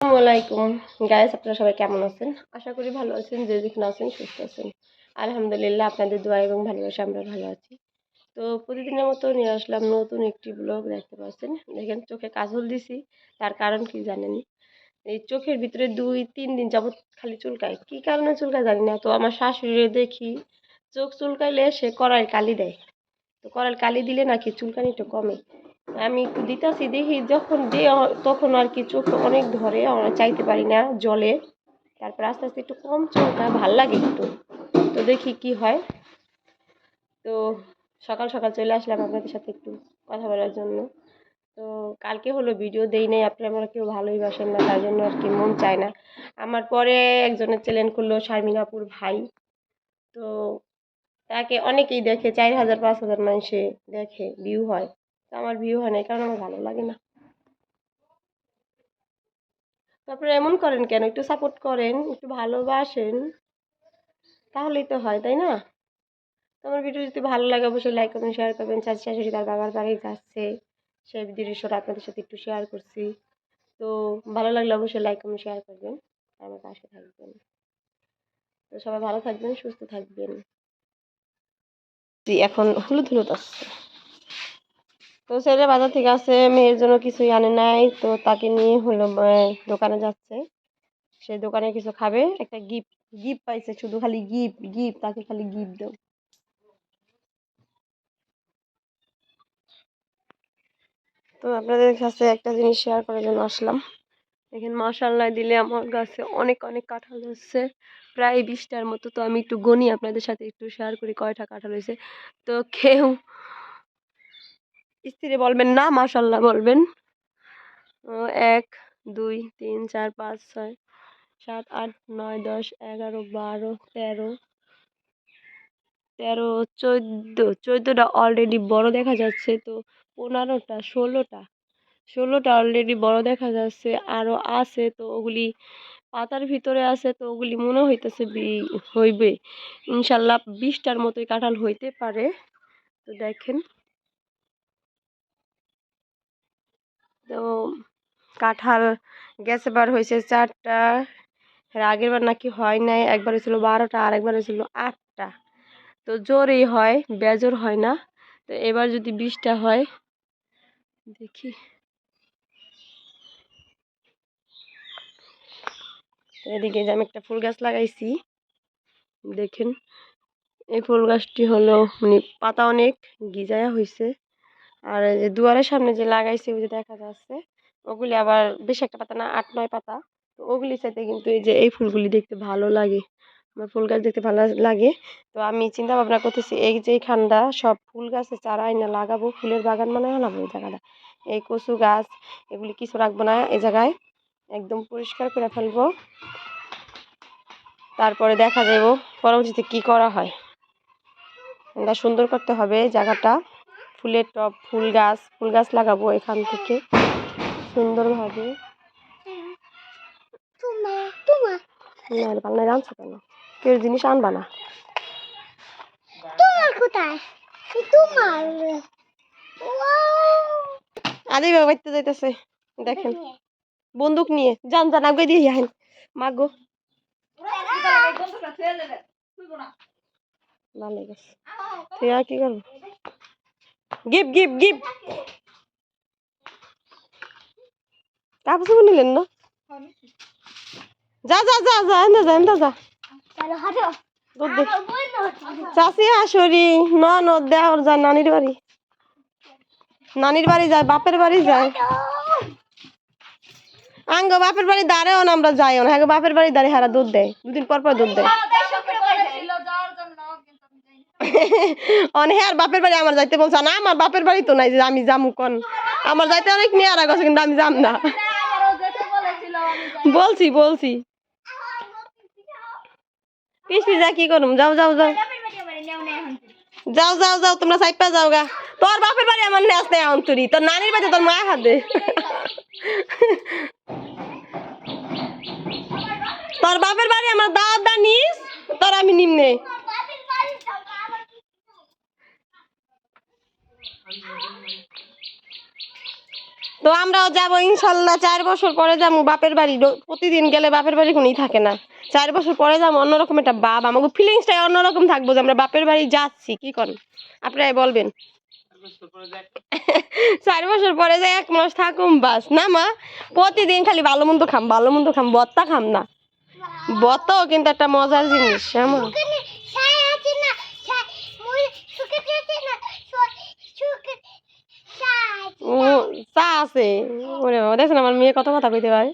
আসসালামু আলাইকুম গাইস আপনারা সবাই কেমন আছেন? আশা করি ভালো আছেন, যে যেখানে আছেন সুস্থ আছেন। আলহামদুলিল্লাহ, আপনাদের দোয়া এবং ভালোবাসা আমরা ভালো আছি। তো প্রতিদিনের মতো নিয়ে আসলাম নতুন একটি ব্লগ দেখতে পাচ্ছেন? দেখেন, চোখে কাজল দিছি, তার কারণ কি জানেন এই চোখের ভিতরে দুই, তিন দিন যাবত খালি চুলকায়। কি কারণে চুলকায় জানি না, তো আমার শাশুড়ি দেখি, চোখ চুলকাইলে সে কড়াইয়ের কালি দেয়। তো কড়াইয়ের কালি দিলে নাকি চুলকানিটা কমে। আমি একটু দিতাছি, দেখি যখন দে, তখন আর কি চোখ অনেক ধরে, আমরা চাইতে পারি না জলে। তারপর আস্তে আস্তে একটু কম চোখটা, ভালো লাগে একটু। তো দেখি কি হয়। তো সকাল সকাল চলে আসলাম আপনাদের সাথে একটু কথা বলার জন্য। তো কালকে হলো ভিডিও দেই নাই, আপনারা আমরা কেউ ভালোই বাসেন না, তার জন্য আর কি মন চায় না। আমার পরে একজনের চ্যানেল করল শারমিনাপুর ভাই। তো তাকে অনেকেই দেখে, চার হাজার, পাঁচ হাজার মানুষে দেখে ভিউ হয়। তো আমার ভিউ হয় না কারণে আমার ভালো লাগে না। তারপরে এমন করেন কেন? একটু সাপোর্ট করেন, একটু ভালোবাসেন, তাহলেই তো হয়, তাই না? তো আমার ভিডিও যদি ভালো লাগে, অবশ্যই লাইক করবেন শেয়ার করবেন। চাচি, শাশুড়ি তার বাবার বাড়ি যাচ্ছে সেই দৃশ্যটা আপনাদের সাথে একটু শেয়ার করছি। তো ভালো লাগলে অবশ্যই লাইক করবেন শেয়ার করবেন। আর আমার পাশে থাকবেন। তো সবাই ভালো থাকবেন, সুস্থ থাকবেন। এখন হলুদ হলুদ আসছে। তো ছেলে বাজার থেকে আসে, মেয়ের জন্য কিছুই আনে নাই, তো তাকে নিয়ে হলো দোকানে যাচ্ছে। সে দোকানে কিছু খাবে, একটা গিফট গিফট পাইছে, শুধু খালি গিফট গিফট তাকে খালি গিফট দাও। তো আপনাদের কাছে একটা জিনিস শেয়ার করার জন্য আসলাম। এখানে মাসাল্লাহ দিলে আমার গাছে অনেক অনেক কাঁঠাল হচ্ছে। প্রায় বিশটার মতো, তো আমি একটু গনি আপনাদের সাথে একটু শেয়ার করি, কয়টা কাঁঠাল হয়েছে। তো কেউ স্ত্রী বলবেন, না, মাশাল্লাহ, বলবেন। এক, দুই, তিন, চার, পাঁচ, ছয়, সাত, আট, নয়, দশ, এগারো, বারো, তেরো তেরো, চোদ্দ, চোদ্দোটা অলরেডি বড় দেখা যাচ্ছে, তো পনেরোটা, ষোলোটা ষোলোটা অলরেডি বড় দেখা যাচ্ছে আরও আছে, তো ওগুলি পাতার ভিতরে আছে, তো ওগুলি মনে হইতেছে হইবে। ইনশাল্লাহ বিশটার মতোই কাঁঠাল হইতে পারে। তো দেখেন। তো কাঁঠাল গেছে বার হয়েছে চারটা আগের বার নাকি হয় নাই, একবার হয়েছিল বারোটা আর একবার হয়েছিল আটটা। তো জোরই হয়, বেজোর হয় না। তো এবার যদি বিশটা হয়, দেখি। এদিকে যে আমি একটা ফুল গাছ লাগাইছি, দেখেন, এই ফুল গাছটি হলো মানে পাতা অনেক, গিজায়া হয়েছে আর যে দুয়ারের সামনে যে লাগাইছি, ওই যে দেখা যাচ্ছে, ওগুলি আবার বেশি একটা পাতা না, আট, নয় পাতা। তো ওগুলি সাথে কিন্তু এই যে এই ফুলগুলি দেখতে ভালো লাগে। আমার ফুল গাছ দেখতে ভালো লাগে। তো আমি চিন্তা ভাবনা করতেছি, এই যে এইখানটা সব ফুল গাছের চারা আইনা লাগাবো, ফুলের বাগান মানে লাগাবো এই জায়গাটা। এই কচু গাছ, এগুলি কিছু রাখব না এই জায়গায়। একদম পরিষ্কার করে ফেলব। তারপরে দেখা যাব পরবর্তীতে কি করা হয়। সুন্দর করতে হবে জায়গাটা। ফুলের টব ফুল গাছ ফুল গাছ লাগাবো এখান থেকে। সুন্দরভাবে। পাল্লায় রাঁধছো কেন? কেউ জিনিস আনবা না। আদি বাবা যাইতেছে। দেখেন। বন্দুক নিয়ে। যান যান আগে দিয়ে যাহেন মাগো। ভালো গেছে। তুই আর কি করব? গিফট গিফট গিফট কাপড় নিলেন না? যা যা যা যা, এনে যা এনে যা। চাষি আসরি ন ন বাড়ি। নানির বাড়ি যায়, বাপের বাড়ি যায়। আঙ্গ, বাপের বাড়ি দাঁড়েও না, আমরা যাইও না। হ্যাঁ বাপের বাড়ি দাঁড়িয়ে হারা দুধ দেয়। দুদিন পর পর দুধ দেয়। অনে হ্যাঁ বাপের বাড়ি আমার যাইতে বলছে না, আমার বাপের বাড়ি তো নাই যে আমি যামু কোন। আমার যাইতে অনেক নিয়ে আর গেছে কিন্তু আমি যাম না। বলছি বলছি। পিস যা কি করুম, যাও যাও যাও। যাও যাও যাও, তোমরা সাইপা যাও গা। তোর বাপের বাড়ি আমার নেস নেই অন্তরি তোর নানির বাড়ি তোর মায়ের হাতে তোর বাপের বাড়ি আমার দাদা নিস, তোর আমি নিম্নে তো আমরাও যাব, ইনশাল্লাহ চার বছর পরে যাব, বাপের বাড়ি। প্রতিদিন গেলে বাপের বাড়ি কোনই থাকে না। চার বছর পরে যাব, অন্যরকম একটা বাপ। আমাকে ফিলিংসটাই অন্যরকম থাকব যে আমরা বাপের বাড়ি যাচ্ছি, কি করেন আপনারাই বলবেন। চার বছর পরে যাই, এক মাস থাকুম, বাস। না মা, প্রতিদিন খালি ভালো মন্দ খাম, ভালো মন্দ খাম, বত্তা খাম না। বত্তাও কিন্তু একটা মজার জিনিস হ্যাঁ চা আছে। ওরে বাবা দেখছেন আমার মেয়ে কত কথা কইতে পারে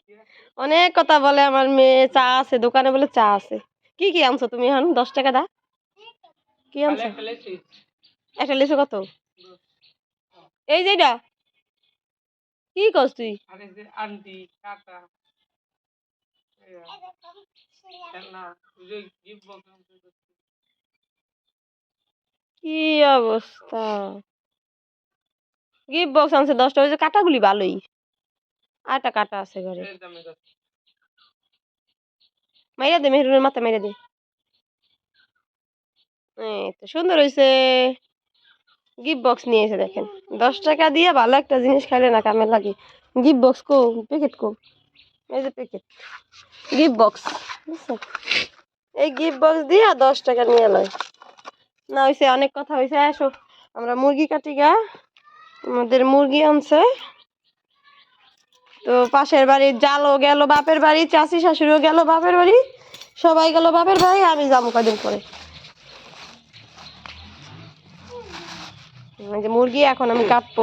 অনেক কথা বলে আমার মেয়ে চা আছে দোকানে বলে চা আছে। কি কি আনছো তুমি এখন? দশ টাকা দা কি আনছো? একটা লিচু কত? এই যে এটা। কি করছ তুই? কি অবস্থা? গিফট বক্স আনছে দশটা ওই যে কাটাগুলি ভালোই। আর একটা কাটা আছে ঘরে। মাইরা দে মেহরুনের মাথা মাইরা দে। তো সুন্দর হয়েছে গিফট বক্স নিয়েছে দেখেন। দশ টাকা দিয়ে ভালো একটা জিনিস খাইলে না কামে লাগে। গিফট বক্স কো প্যাকেট কো? এই যে প্যাকেট গিফট বক্স এই গিফট বক্স দিয়ে দশ টাকা নিয়ে লয়। না হয়েছে অনেক কথা হয়েছে আসো। আমরা মুরগি কাটি গা। আমাদের মুরগি আনছে। তো পাশের বাড়ি জালও গেল বাপের বাড়ি চাষি শাশুড়িও গেল বাপের বাড়ি, সবাই গেল বাপের বাড়ি, আমি যাব কদিন পরে। যে মুরগি এখন আমি কাটবো।